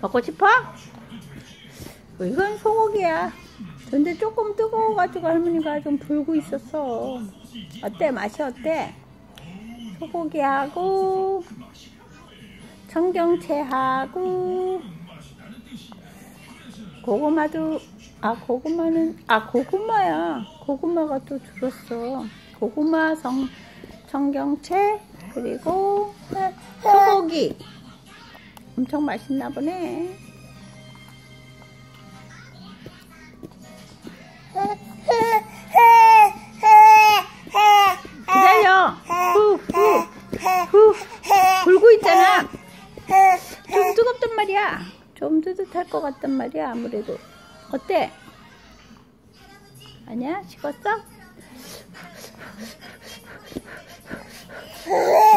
먹고 싶어? 어, 이건 소고기야. 근데 조금 뜨거워가지고 할머니가 좀 불고 있었어. 어때? 맛이 어때? 소고기하고 청경채하고 고구마도 아 고구마는 아 고구마야 고구마가 또 줄었어 고구마 성 청경채 그리고 소고기 엄청 맛있나 보네. 기다려. 후 후 후. 불고 있잖아. 좀 뜨겁단 말이야. 좀 뜨뜻할 것 같단 말이야 아무래도. 어때? 아니야? 식었어?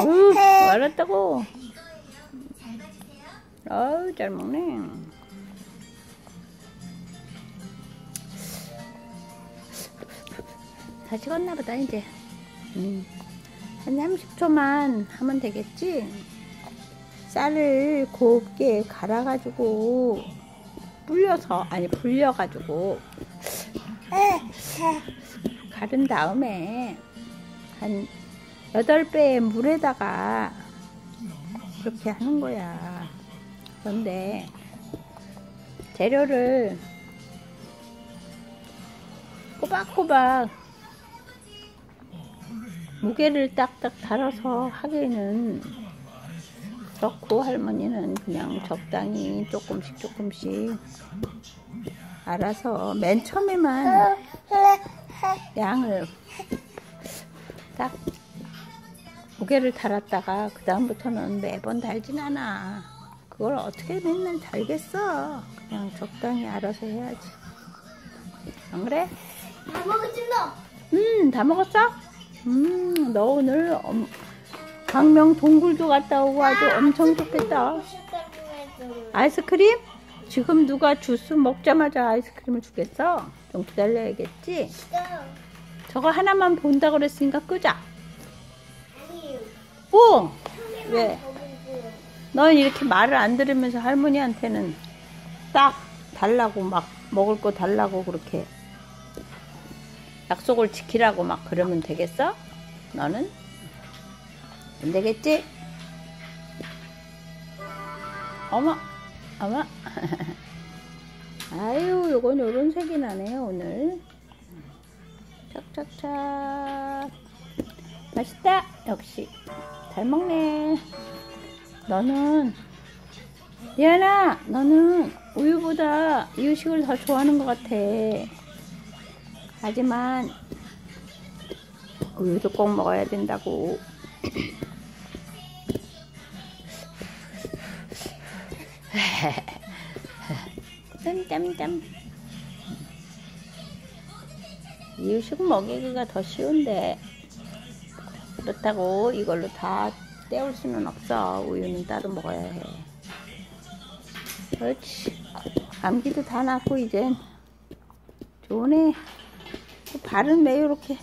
우, 말았다고 아우 잘 먹네 다 식었나 보다 이제 음. 한 30초만 하면 되겠지? 쌀을 곱게 갈아 가지고 불려서 아니 불려 가지고 갈은 다음에 한 8배의 물에다가 이렇게 하는 거야. 그런데 재료를 꼬박꼬박 무게를 딱딱 달아서 하기에는 그렇고 할머니는 그냥 적당히 조금씩 조금씩 알아서 맨 처음에만 양을 딱 무게를 달았다가 그 다음부터는 매번 달진 않아 그걸 어떻게 맨날 달겠어 그냥 적당히 알아서 해야지 안 그래? 다 먹었지 너? 음다 먹었어? 음너 오늘 엄, 광명 동굴도 갔다 오고 아주 엄청 좋겠다 아이스크림? 지금 누가 주스 먹자마자 아이스크림을 주겠어? 좀 기다려야겠지? 저거 하나만 본다 그랬으니까 끄자 오! 왜? 넌 이렇게 말을 안 들으면서 할머니한테는 딱 달라고 막 먹을 거 달라고 그렇게 약속을 지키라고 막 그러면 되겠어? 너는? 안 되겠지? 어머, 어머. 아유, 요건 요런 색이 나네요, 오늘. 착착착. 맛있다, 역시. 잘 먹네. 너는, 리안아, 너는 우유보다 이유식을 더 좋아하는 것 같아. 하지만, 우유도 꼭 먹어야 된다고. 짬짬짬 이유식 먹이기가 더 쉬운데 그렇다고 이걸로 다 때울 수는 없어. 우유는 따로 먹어야 해. 그렇지. 감기도 다 낫고 이젠 좋네. 발은 왜 이렇게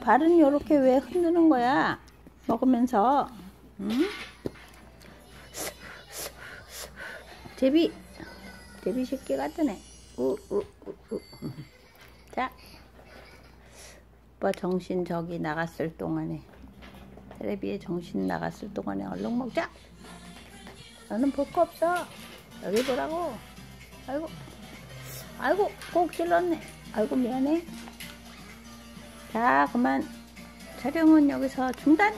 발은 이렇게 왜 흔드는 거야? 먹으면서. 응? 제비 제비 새끼 같으네. 우우우. 자 오빠 정신 저기 나갔을 동안에 테레비에 정신 나갔을 동안에 얼른 먹자. 너는 볼 거 없어. 여기 보라고. 아이고. 아이고 꼭 찔렀네. 아이고 미안해. 자 그만. 촬영은 여기서 중단